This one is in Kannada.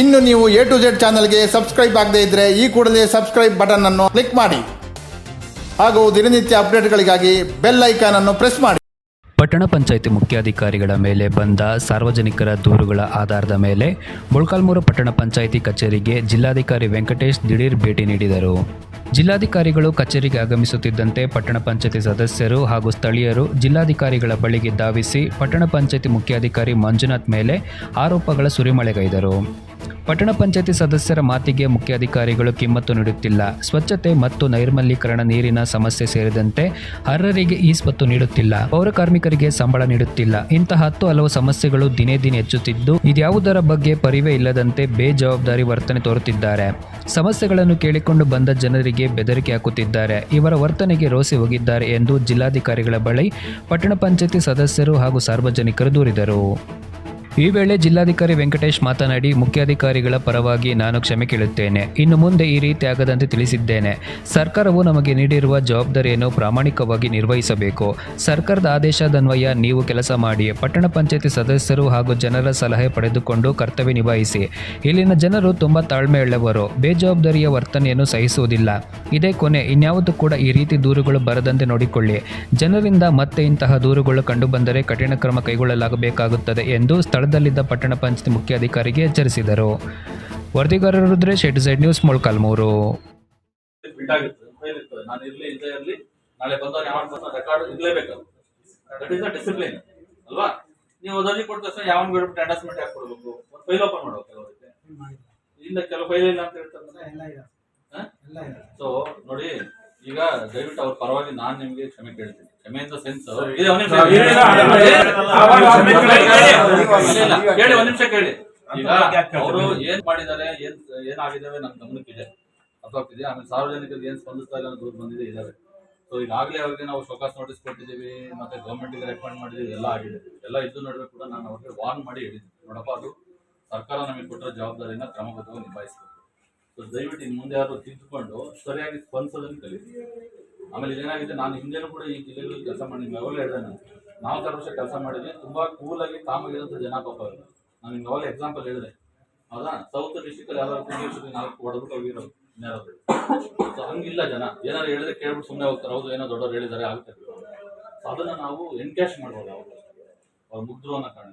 ಇನ್ನು ನೀವು ಎ ಟು ಜೆಡ್ ಚಾನಲ್ಗೆ ಸಬ್ಸ್ಕ್ರೈಬ್ ಆಗದೇ ಇದ್ದರೆ ಈ ಕೂಡಲೇ ಸಬ್ಸ್ಕ್ರೈಬ್ ಬಟನ್ ಅನ್ನು ಕ್ಲಿಕ್ ಮಾಡಿ. ಹಾಗೂ ದಿನನಿತ್ಯ ಅಪ್ಡೇಟ್ಗಳಿಗಾಗಿ ಬೆಲ್ ಐಕಾನ್ ಅನ್ನು ಪ್ರೆಸ್ ಮಾಡಿ. ಪಟ್ಟಣ ಪಂಚಾಯಿತಿ ಮುಖ್ಯಾಧಿಕಾರಿಗಳ ಮೇಲೆ ಬಂದ ಸಾರ್ವಜನಿಕರ ದೂರುಗಳ ಆಧಾರದ ಮೇಲೆ ಮೊಳಕಾಲ್ಮೂರು ಪಟ್ಟಣ ಪಂಚಾಯಿತಿ ಕಚೇರಿಗೆ ಜಿಲ್ಲಾಧಿಕಾರಿ ವೆಂಕಟೇಶ್ ದಿಢೀರ್ ಭೇಟಿ ನೀಡಿದರು. ಜಿಲ್ಲಾಧಿಕಾರಿಗಳು ಕಚೇರಿಗೆ ಆಗಮಿಸುತ್ತಿದ್ದಂತೆ ಪಟ್ಟಣ ಪಂಚಾಯಿತಿ ಸದಸ್ಯರು ಹಾಗೂ ಸ್ಥಳೀಯರು ಜಿಲ್ಲಾಧಿಕಾರಿಗಳ ಬಳಿಗೆ ಧಾವಿಸಿ ಪಟ್ಟಣ ಪಂಚಾಯಿತಿ ಮುಖ್ಯಾಧಿಕಾರಿ ಮಂಜುನಾಥ್ ಮೇಲೆ ಆರೋಪಗಳ ಸುರಿಮಳೆಗೈದರು. ಪಟ್ಟಣ ಪಂಚಾಯತಿ ಸದಸ್ಯರ ಮಾತಿಗೆ ಮುಖ್ಯಾಧಿಕಾರಿಗಳು ಕಿಮ್ಮತ್ತು ನೀಡುತ್ತಿಲ್ಲ. ಸ್ವಚ್ಛತೆ ಮತ್ತು ನೈರ್ಮಲೀಕರಣ ನೀರಿನ ಸಮಸ್ಯೆ ಸೇರಿದಂತೆ ಅರ್ಹರಿಗೆ ಈ ಸ್ವತ್ತು ನೀಡುತ್ತಿಲ್ಲ. ಪೌರ ಕಾರ್ಮಿಕರಿಗೆ ಸಂಬಳ ನೀಡುತ್ತಿಲ್ಲ. ಇಂತಹ ಹತ್ತು ಹಲವು ಸಮಸ್ಯೆಗಳು ದಿನೇ ದಿನೇ ಹೆಚ್ಚುತ್ತಿದ್ದು, ಇದ್ಯಾವುದರ ಬಗ್ಗೆ ಪರಿವೇ ಇಲ್ಲದಂತೆ ಬೇಜವಾಬ್ದಾರಿ ವರ್ತನೆ ತೋರುತ್ತಿದ್ದಾರೆ. ಸಮಸ್ಯೆಗಳನ್ನು ಕೇಳಿಕೊಂಡು ಬಂದ ಜನರಿಗೆ ಬೆದರಿಕೆ ಹಾಕುತ್ತಿದ್ದಾರೆ. ಇವರ ವರ್ತನೆಗೆ ರೋಸಿ ಹೋಗಿದ್ದಾರೆ ಎಂದು ಜಿಲ್ಲಾಧಿಕಾರಿಗಳ ಬಳಿ ಪಟ್ಟಣ ಪಂಚಾಯತಿ ಸದಸ್ಯರು ಹಾಗೂ ಸಾರ್ವಜನಿಕರು ದೂರಿದರು. ಈ ವೇಳೆ ಜಿಲ್ಲಾಧಿಕಾರಿ ವೆಂಕಟೇಶ್ ಮಾತನಾಡಿ, ಮುಖ್ಯಾಧಿಕಾರಿಗಳ ಪರವಾಗಿ ನಾನು ಕ್ಷಮೆ ಕೇಳುತ್ತೇನೆ. ಇನ್ನು ಮುಂದೆ ಈ ರೀತಿ ಆಗದಂತೆ ತಿಳಿಸಿದ್ದೇನೆ. ಸರ್ಕಾರವು ನಮಗೆ ನೀಡಿರುವ ಜವಾಬ್ದಾರಿಯನ್ನು ಪ್ರಾಮಾಣಿಕವಾಗಿ ನಿರ್ವಹಿಸಬೇಕು. ಸರ್ಕಾರದ ಆದೇಶದನ್ವಯ ನೀವು ಕೆಲಸ ಮಾಡಿ. ಪಟ್ಟಣ ಪಂಚಾಯತಿ ಸದಸ್ಯರು ಹಾಗೂ ಜನರ ಸಲಹೆ ಪಡೆದುಕೊಂಡು ಕರ್ತವ್ಯ ನಿಭಾಯಿಸಿ. ಇಲ್ಲಿನ ಜನರು ತುಂಬ ತಾಳ್ಮೆಯುಳ್ಳವರು ಬೇಜವಾಬ್ದಾರಿಯ ವರ್ತನೆಯನ್ನು ಸಹಿಸುವುದಿಲ್ಲ. ಇದೇ ಕೊನೆ. ಇನ್ಯಾವುದು ಕೂಡ ಈ ರೀತಿ ದೂರುಗಳು ಬರದಂತೆ ನೋಡಿಕೊಳ್ಳಿ. ಜನರಿಂದ ಮತ್ತೆ ಇಂತಹ ದೂರುಗಳು ಕಂಡುಬಂದರೆ ಕಠಿಣ ಕ್ರಮ ಕೈಗೊಳ್ಳಲಾಗಬೇಕಾಗುತ್ತದೆ ಎಂದು ಸ್ಥಳದಲ್ಲಿದ್ದ ಪಟ್ಟಣ ಪಂಚಾಯತ್ ಮುಖ್ಯಾಧಿಕಾರಿಗೆ ಎಚ್ಚರಿಸಿದರು. ವರದಿಗಾರರು Rudresh at side news Molakalmuru. ಅಲ್ವಾ? ನೀವು ಅದರಲ್ಲಿ ಕೊಟ್ಟ ತಕ್ಷಣ ಯಾವ ಬಿಡ್ಬಿಟ್ಟು ಅಟ್ಯಾಚ್ಮೆಂಟ್ ಯಾಕೆ ಕೊಡಬೇಕು ಒಂದು ಫೈಲ್ ಓಪನ್ ಮಾಡಬೇಕು ಕೆಲವರಿಗೆ. ಇಲ್ಲ ಕೆಲವು ಫೈಲ್ ಇಲ್ಲ ಅಂತ ಹೇಳ್ತಾರೆ ಸೊ ನೋಡಿ ಈಗ ದಯವಿಟ್ಟು ಅವ್ರ ಪರವಾಗಿ ನಾನ್ ನಿಮ್ಗೆ ಕ್ಷಮೆ ಕೇಳ್ತೀನಿ. ಕ್ಷಮೆ ಅಂತ ಸೆನ್ಸ್. ಕೇಳಿ. ಒಂದ್ ನಿಮಿಷ ಕೇಳಿ. ಈಗ? ಅವರು ಏನ್ ಮಾಡಿದ್ದಾರೆ ಏನ್ ಏನಾಗಿದ್ದಾವೆ ನಮ್ ಗಮನಕ್ಕಿದೆ ಅರ್ಥವಾಗ್ತಿದೆ ಆಮೇಲೆ ಸಾರ್ವಜನಿಕರಿಗೆ ಏನ್ ಸ್ಪಂದಿಸ್ತಾ ಇಲ್ಲ ಅನ್ನೋದು ಬಂದಿದೆ ಇದಾವೆ. ಸೊ ಈಗಾಗಲೇ ಅವ್ರಿಗೆ ನಾವು ಶೋಕಾಸ್ ನೋಟಿಸ್ ಕೊಟ್ಟಿದ್ದೀವಿ ಮತ್ತೆ ಗೌರ್ಮೆಂಟ್ಗೆ ರೆಕಮೆಂಡ್ ಮಾಡಿದೀವಿ ಎಲ್ಲ ಆಗಿದೆ. ಎಲ್ಲ ಇದ್ದು ನಡುವೆ ಕೂಡ ನಾನು ಅವ್ರಿಗೆ ವಾರ್ನ್ ಮಾಡಿ ಹೇಳಿದ್ದೀನಿ. ನೋಡಪ್ಪ ಅದು ಸರ್ಕಾರ ನಮಗೆ ಕೊಟ್ಟಿರೋ ಜವಾಬ್ದಾರಿನ ಕ್ರಮಬದ್ಧವಾಗಿ ನಿಭಾಯಿಸಬೇಕು. ಸೊ ದಯವಿಟ್ಟು ಇನ್ನು ಮುಂದೆ ಯಾರು ತಿದ್ದುಕೊಂಡು ಸರಿಯಾಗಿ ಸ್ಪಂದಿಸೋದನ್ನು ಕಲಿ. ಆಮೇಲೆ ಇದೇನಾಗಿದೆ, ನಾನು ಹಿಂದೆನೂ ಕೂಡ ಈ ಜಿಲ್ಲೆಗಳಲ್ಲಿ ಕೆಲಸ ಮಾಡಿ ಯಾವಾಗಲೇ ಹೇಳಿದೆ ನಾಲ್ಕಾರು ವರ್ಷ ಕೆಲಸ ಮಾಡಿದ್ದೀನಿ ತುಂಬಾ ಕೂಲ್ ಆಗಿ ಕಾಮಾಗಿರೋಂಥ ಜನ ಪಾಪ ನಾನು ನಿಮ್ಗೆ ಯಾವಾಗಲೇ ಎಕ್ಸಾಂಪಲ್ ಹೇಳಿದೆ. ಹೌದಾ? ಸೌತ್ ಡಿಸ್ಟಿಕಲ್ಲಿ ಯಾವ್ದಾದ್ರು ಕುಂಗೇಶ್ವರಿ ನಾಲ್ಕು ಹೊಡೆದ್ಬಿಟ್ಟು ಹೋಗಿರೋದು ಸೊ ಹಂಗಿಲ್ಲ ಜನ. ಏನಾದ್ರು ಹೇಳಿದ್ರೆ ಕೇಳ್ಬಿಟ್ಟು ಸುಮ್ಮನೆ ಹೋಗ್ತಾರೆ. ಹೌದು, ಏನೋ ದೊಡ್ಡವ್ರು ಹೇಳಿದ್ದಾರೆ, ಆಗುತ್ತೆ. ಅದನ್ನ ನಾವು ಎನ್ಕ್ಯಾಶ್ ಮಾಡ್ಬೋದು ಅವರು ಅವ್ರು ಮುಗ್ಧರು ಅನ್ನೋ ಕಾರಣ